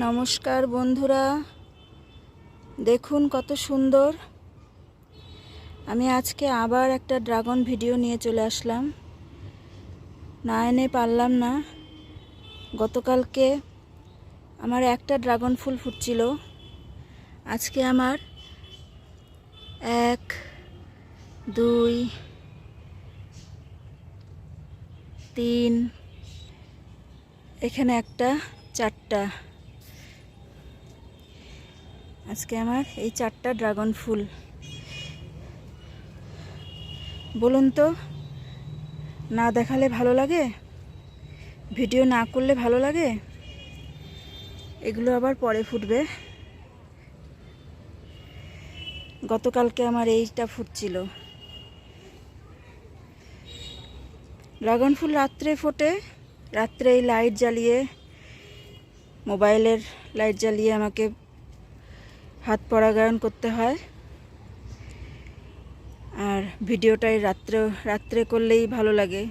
নমস্কার বন্ধুরা। দেখুন কত সুন্দর। আমি আজকে আবার একটা ড্রাগন ভিডিও নিয়ে চলে আসলাম। না এনে পারলাম না। গতকালকে আমার একটা ড্রাগন ফুল ফুটছিল। আজকে আমার এক, দুই, তিন, এখানে একটা, চারটা। আজকে আমার এই চারটা ড্রাগন ফুল। বলুন তো, না দেখালে ভালো লাগে? ভিডিও না করলে ভালো লাগে? এগুলো আবার পরে ফুটবে। গতকালকে আমার এইটা ফুটছিল। ড্রাগন ফুল রাত্রে ফোটে রাত্রে এই লাইট জ্বালিয়ে, মোবাইলের লাইট জ্বালিয়ে আমাকে হাত পরাগায়ন করতে হয়। আর ভিডিওটাই রাত্রে রাত্রে করলেই ভালো লাগে।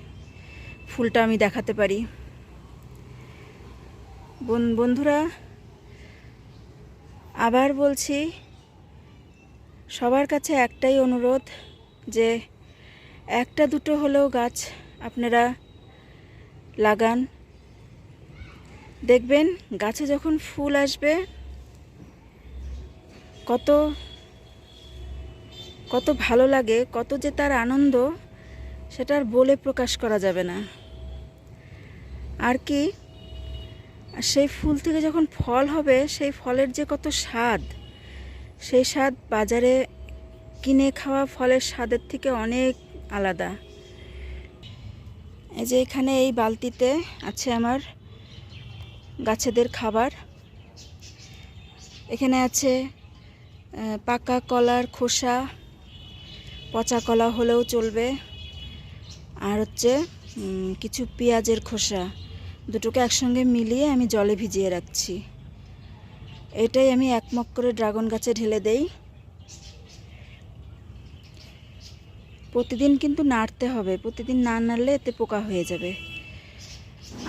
ফুলটা আমি দেখাতে পারি। বন- বন্ধুরা, আবার বলছি, সবার কাছে একটাই অনুরোধ যে একটা দুটো হলেও গাছ আপনারা লাগান। দেখবেন গাছে যখন ফুল আসবে কত কত ভালো লাগে, কত যে তার আনন্দ, সেটা আর বলে প্রকাশ করা যাবে না। আর কি সেই ফুল থেকে যখন ফল হবে, সেই ফলের যে কত স্বাদ, সেই স্বাদ বাজারে কিনে খাওয়া ফলের স্বাদের থেকে অনেক আলাদা। এই যে এখানে এই বালতিতে আছে আমার গাছেদের খাবার। এখানে আছে পাকা কলার খোসা, পচা কলা হলেও চলবে। আর হচ্ছে কিছু পেঁয়াজের খোসা, দুটোকে একসঙ্গে মিলিয়ে আমি জলে ভিজিয়ে রাখছি। এটাই আমি একমক করে ড্রাগন গাছে ঢেলে দেই। প্রতিদিন কিন্তু নাড়তে হবে, প্রতিদিন না নাড়লে এতে পোকা হয়ে যাবে।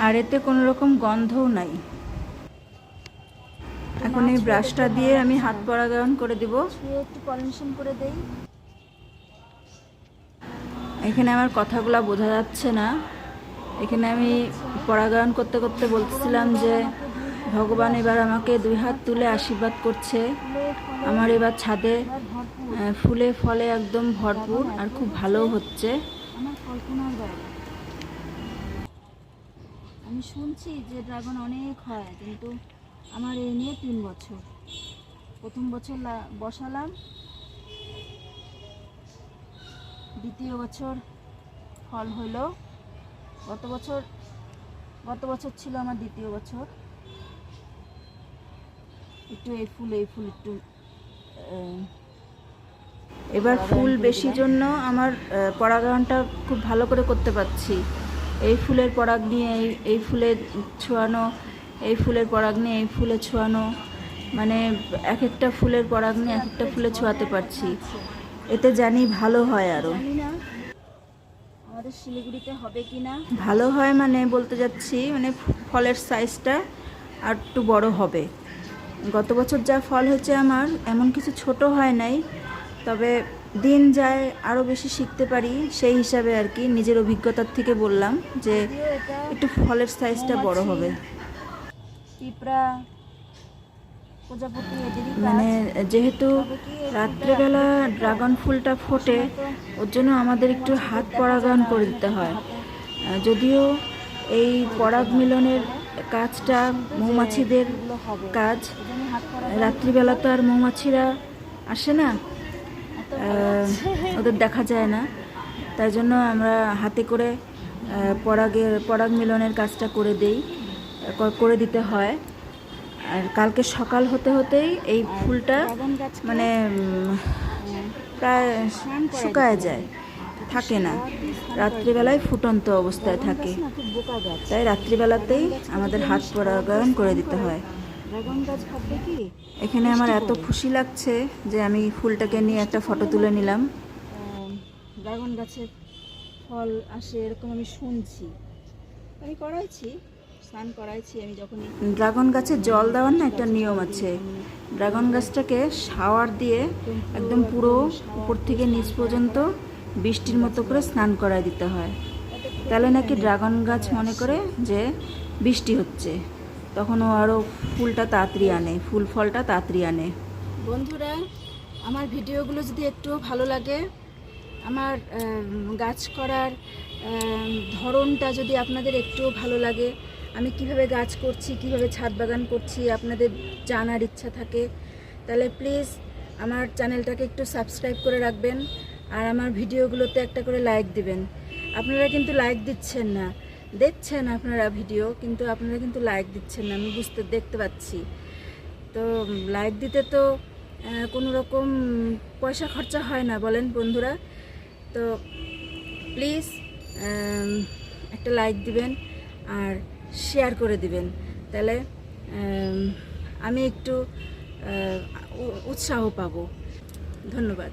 আর এতে কোনো রকম গন্ধও নাই। এখন এই ব্রাশটা দিয়ে আমি হাত পরাগায়ন করে দিব। একটু করে দেই এখানে আমার কথাগুলো বোঝা যাচ্ছে না। এখানে আমি পরাগায়ন করতে করতে বলতেছিলাম যে, ভগবান এবার আমাকে দুই হাত তুলে আশীর্বাদ করছে। আমার এবার ছাদে ফুলে ফলে একদম ভরপুর আর খুব ভালো হচ্ছে। আমি শুনছি যে ড্রাগন অনেক হয়, কিন্তু আমার এই নিয়ে তিন বছর। প্রথম বছর বসালাম। দ্বিতীয় বছর ফল হলো। গত বছর গত বছর ছিল আমার দ্বিতীয় বছর। একটু এই ফুল এই ফুল একটু এবার ফুল বেশি জন্য আমার পরাগায়নটা খুব ভালো করে করতে পারছি। এই ফুলের পরাগ নিয়ে এই এই ফুলের ছোঁয়ানো এই ফুলের পরাগ নিয়ে এই ফুলে ছোঁয়ানো মানে এক একটা ফুলের পরাগ নিয়ে এক একটা ফুলে ছোঁয়াতে পারছি। এতে জানি ভালো হয় আরও আমাদের শিলিগুড়িতে হবে কি না? ভালো হয় মানে বলতে যাচ্ছি মানে ফলের সাইজটা আর একটু বড় হবে। গত বছর যা ফল হয়েছে আমার এমন কিছু ছোট হয় নাই তবে দিন যায় আরও বেশি শিখতে পারি সেই হিসাবে আর কি নিজের অভিজ্ঞতার থেকে বললাম যে একটু ফলের সাইজটা বড় হবে। পিঁপড়া মানে যেহেতু রাত্রেবেলা ড্রাগন ফুলটা ফোটে ওর জন্য আমাদের একটু হাত পরাগায়ন করে দিতে হয়। যদিও এই পরাগ মিলনের কাজটা মৌমাছিদের কাজ রাত্রিবেলা তো আর মৌমাছিরা আসে না। ওদের দেখা যায় না। তাই জন্য আমরা হাতে করে পরাগের পরাগ মিলনের কাজটা করে দেই। করে দিতে হয়। আর কালকে সকাল হতে হতেই এই ফুলটা মানে প্রায় শুকায় যায়। থাকে না। রাত্রিবেলায় ফুটন্ত অবস্থায় থাকে। তাই রাত্রিবেলাতেই আমাদের হাত পরাগায়ন করে দিতে হয়। এখানে আমার এত খুশি লাগছে যে আমি ফুলটাকে নিয়ে একটা ফটো তুলে নিলাম। ড্রাগন গাছের ফল আসে, এরকম আমি শুনছি। আমি করাইছি। স্নান করাইছি আমি যখন ড্রাগন গাছে জল দেওয়ার না একটা নিয়ম আছে। ড্রাগন গাছটাকে শাওয়ার দিয়ে একদম পুরো উপর থেকে নিচ পর্যন্ত বৃষ্টির মতো করে স্নান করায় দিতে হয়। তাহলে নাকি ড্রাগন গাছ মনে করে যে বৃষ্টি হচ্ছে। তখন ও আরও ফুলটা তাড়াতাড়ি আনে ফুল ফলটা তাড়াতাড়ি আনে। বন্ধুরা আমার ভিডিওগুলো যদি একটু ভালো লাগে আমার গাছ করার ধরনটা যদি আপনাদের একটু ভালো লাগে আমি কীভাবে গাছ করছি, কীভাবে ছাদ বাগান করছি, আপনাদের জানার ইচ্ছা থাকে, তাহলে প্লিজ আমার চ্যানেলটাকে একটু সাবস্ক্রাইব করে রাখবেন আর আমার ভিডিওগুলোতে একটা করে লাইক দিবেন। আপনারা কিন্তু লাইক দিচ্ছেন না, দেখছেন আপনারা ভিডিও কিন্তু আপনারা কিন্তু লাইক দিচ্ছেন না, আমি বুঝতে, দেখতে পাচ্ছি। তো লাইক দিতে তো কোনো রকম পয়সা খরচা হয় না, বলেন বন্ধুরা। তো প্লিজ একটা লাইক দিবেন আর শেয়ার করে দিবেন। তাহলে আমি একটু উৎসাহ পাবো। ধন্যবাদ।